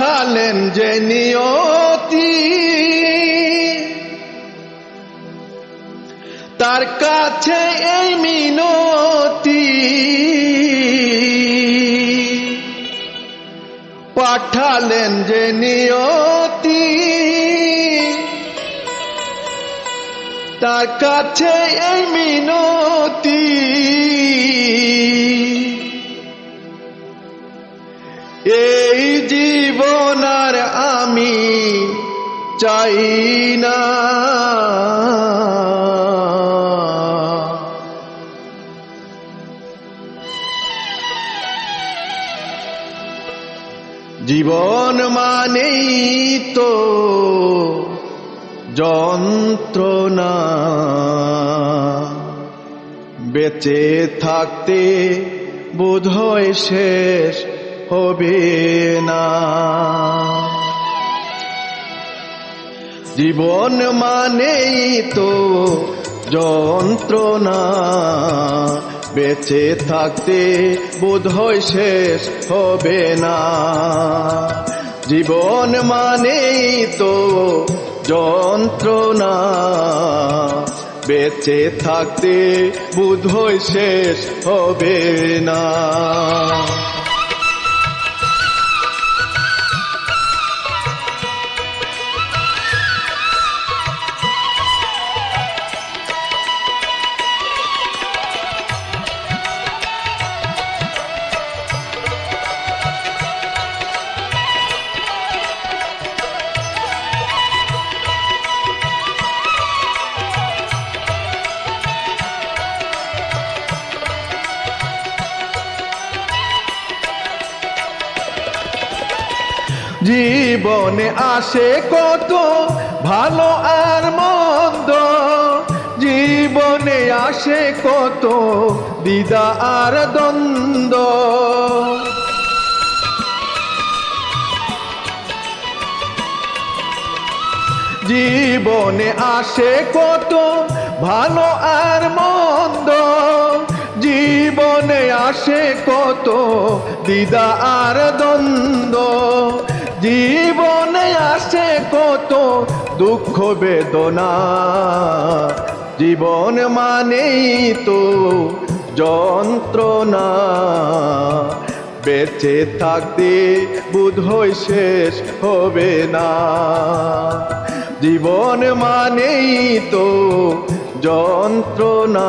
পাঠালেন যে নিয়তি। তার কাছে এই মিনতি। পাঠালেন যে নিয়তি। তার কাছে এই মিনতি। এই জীবন আর আমি চাই না। জীবন মানেই তো যন্ত্রণা। বেঁচে থাকতে বোধহয় শেষ হবে না। জীবন মানেই তো যন্ত্রণা। বেঁচে থাকতে বোধহয় শেষ হবে না। জীবন মানেই তো যন্ত্রণা। বেঁচে থাকতে বোধহয় শেষ হবে না। জীবনে আসে কত ভালো আর মন্দ। জীবনে আসে কত দিদা আর দ্বন্দ্ব। জীবনে আসে কত ভালো আর মন্দ। জীবনে আসে কত দিদা আর দ্বন্দ্ব। জীবনে আসে কত দুঃখ বেদনা। জীবন মানেই তো যন্ত্রণা। বেঁচে থাকতে বোধহয় শেষ হবে না। জীবন মানেই তো যন্ত্রণা।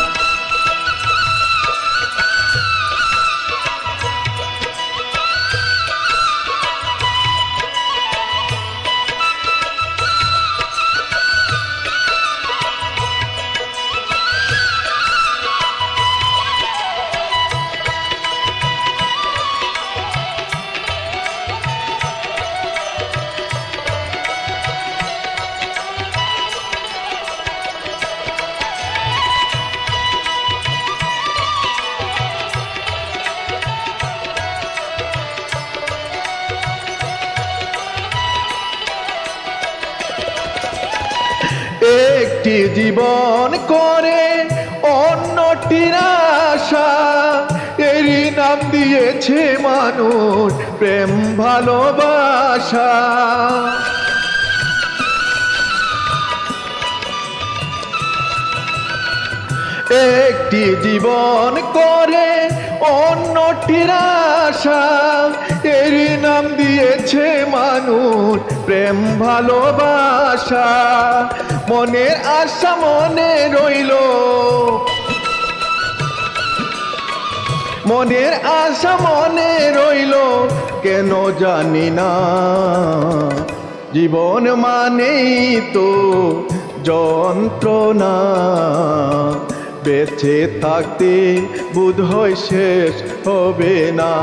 একটি জীবন করে, অন্যটির আশা। এরই নাম দিয়েছে মানুষ প্রেম, ভালোবাসা। একটি জীবন করে, অন্যটির আশা। এরই নাম দিয়েছে মানুষ প্রেম, ভালোবাসা। মনের আশা মনে রইল। মনের আশা মনে রইল, কেন জানি না। জীবন মানেই তো যন্ত্রণা। বেঁচে থাকতে বোধহয় শেষ হবে না।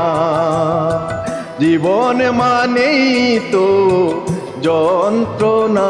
জীবন মানেই তো যন্ত্রণা।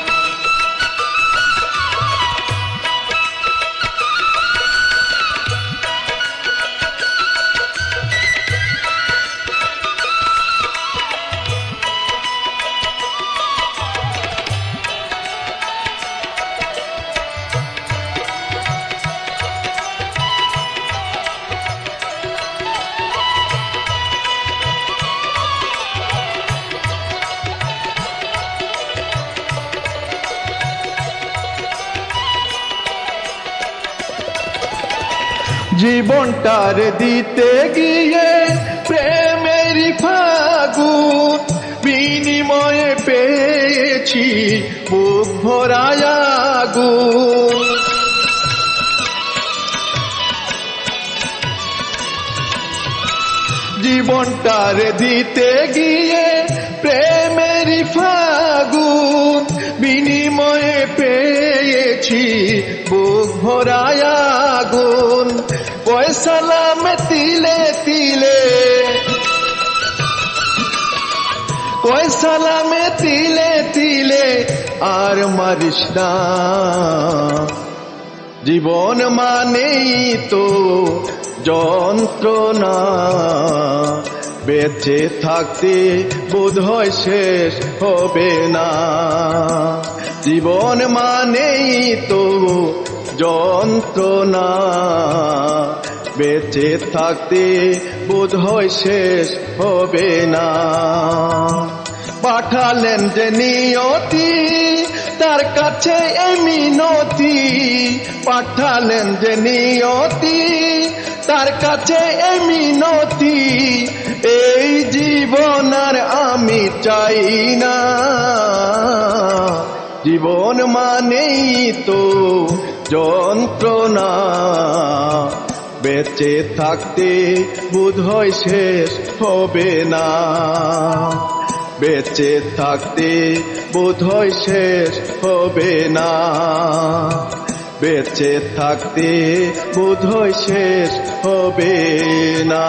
জীবনটার দিতে গিয়ে প্রেমের ফাগুন বিনিময়ে পেয়েছি বুক ভরায় আগুন জীবনটার দিতে গিয়ে প্রেমের ফাগুন বিনিময়ে পেয়েছি বুক ভরায় পয়সালাম তিলে তিলে। পয়সালামে তিলে তিলে আর মারিস না। জীবন মানেই তো যন্ত্রণা। বেঁচে থাকতে বোধ হয় শেষ হবে না। জীবন মানেই তো যন্ত্রণা। বেঁচে থাকতে বোধ হয় শেষ হবে না। পাঠালেন যে নিয়তি, তার কাছে এই মিনতি। পাঠালেন যে নিয়তি, তার কাছে এই মিনতি। এই জীবন আর আমি চাই না। জীবন মানেই তো যন্ত্রণা। বেঁচে থাকতে বোধ হয় শেষ হবে না। বেঁচে থাকতে বোধ হয় শেষ হবে না। বেঁচে থাকতে বোধ হয় শেষ হবে না।